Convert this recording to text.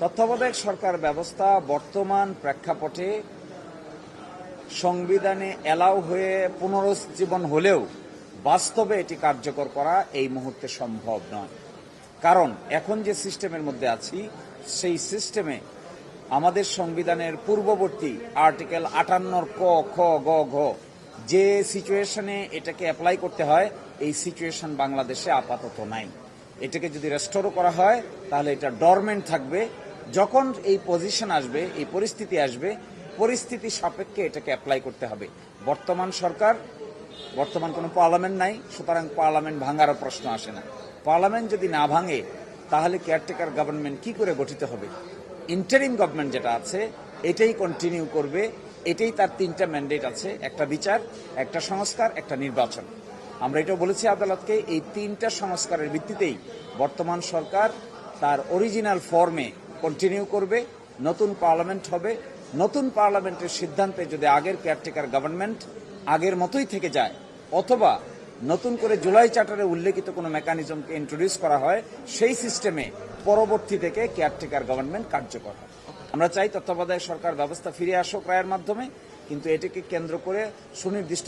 তত্ত্বাবধায়ক সরকার ব্যবস্থা বর্তমান প্রেক্ষাপটে সংবিধানে এলাও হয়ে পুনরুজ্জীবন হলেও বাস্তবে এটি কার্যকর করা এই মুহূর্তে সম্ভব নয়। কারণ এখন যে সিস্টেমের মধ্যে আছি, সেই সিস্টেমে আমাদের সংবিধানের পূর্ববর্তী আর্টিকেল আটান্নর ক, খ, গ, ঘ, যে সিচুয়েশনে এটাকে অ্যাপ্লাই করতে হয়, এই সিচুয়েশন বাংলাদেশে আপাতত নাই। এটাকে যদি রেস্টোরও করা হয়, তাহলে এটা ডরমেন্ট থাকবে। যখন এই পজিশন আসবে, এই পরিস্থিতি আসবে, পরিস্থিতি সাপেক্ষে এটাকে অ্যাপ্লাই করতে হবে। বর্তমান সরকার, বর্তমান কোনো পার্লামেন্ট নাই, সুতরাং পার্লামেন্ট ভাঙারও প্রশ্ন আসে না। পার্লামেন্ট যদি না ভাঙে, তাহলে কেয়ারটেকার গভর্নমেন্ট কি করে গঠিত হবে? ইন্টারিম গভর্নমেন্ট যেটা আছে, এটাই কন্টিনিউ করবে। এটাই তার তিনটা ম্যান্ডেট আছে, একটা বিচার, একটা সংস্কার, একটা নির্বাচন। আমরা এটাও বলেছি আদালতকে এই তিনটা সংস্কারের ভিত্তিতেই বর্তমান সরকার তার অরিজিনাল ফর্মে কন্টিনিউ করবে, নতুন পার্লামেন্ট হবে, নতুন পার্লামেন্টের সিদ্ধান্তে যদি আগের কেয়ারটেকার গভর্নমেন্ট আগের মতোই থেকে যায়, অথবা নতুন করে জুলাই চার্টারে উল্লেখিত কোনো মেকানিজমকে ইন্ট্রোডিউস করা হয়, সেই সিস্টেমে পরবর্তী থেকে কেয়ারটেকার গভর্নমেন্ট কার্যকর হয়। আমরা চাই তত্ত্বাবধায়ক সরকার ব্যবস্থা ফিরে আসুক রায়ের মাধ্যমে, কিন্তু এটিকে কেন্দ্র করে সুনির্দিষ্ট